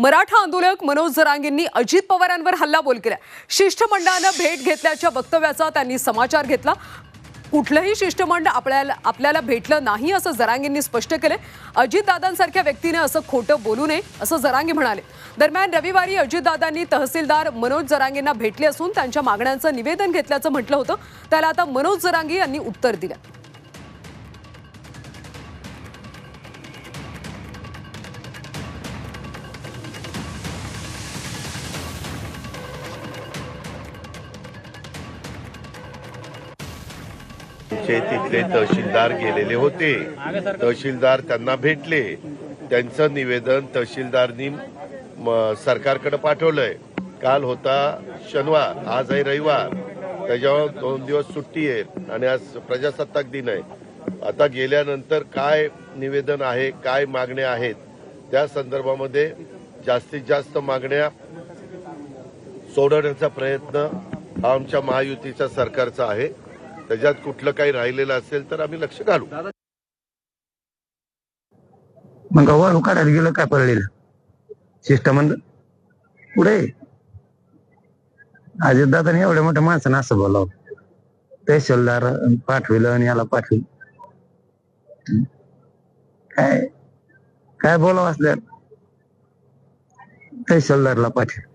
मराठा आंदोलक मनोज जरांगेंनी अजित पवारांवर हल्लाबोल केला शिष्टमंडळानं भेट घेतल्याच्या वक्तव्याचा त्यांनी समाचार घेतला. कुठलंही शिष्टमंडळ आपल्याला आपल्याला भेटलं नाही असं जरांगेंनी स्पष्ट केलं अजितदादांसारख्या व्यक्तीने असं खोटं बोलू नये असं जरांगे म्हणाले. दरम्यान रविवारी अजितदादांनी तहसीलदार मनोज जरांगेंना भेटले असून त्यांच्या मागण्यांचं निवेदन घेतल्याचं म्हटलं होतं. त्याला आता मनोज जरांगे यांनी उत्तर दिलं. तिथले तहसीलदार गेलेले होते. तहसीलदार त्यांना भेटले. त्यांचं निवेदन तहसीलदारनी सरकारकडे पाठवलंय. काल होता शनिवार आज आहे रविवार. त्याच्यावर दोन दिवस सुट्टी आहे आणि आज प्रजासत्ताक दिन आहे. आता गेल्यानंतर काय निवेदन आहे काय मागण्या आहेत त्या संदर्भामध्ये जास्तीत जास्त मागण्या सोडवण्याचा प्रयत्न हा आमच्या महायुतीच्या सरकारचा आहे. त्याच्यात कुठलं काही राहिलेलं असेल तर आम्ही लक्ष घालू. मग गव्हा काढायला गेलं काय पडलेलं? शिष्टमंडळ? पुढे? अजित दादाने एवढ्या मोठ्या माणसानं असं बोलावं. तहसीलदार पाठविलं आणि याला पाठविलं. काय? काय बोलावं असल्या तहसीलदारला पाठव.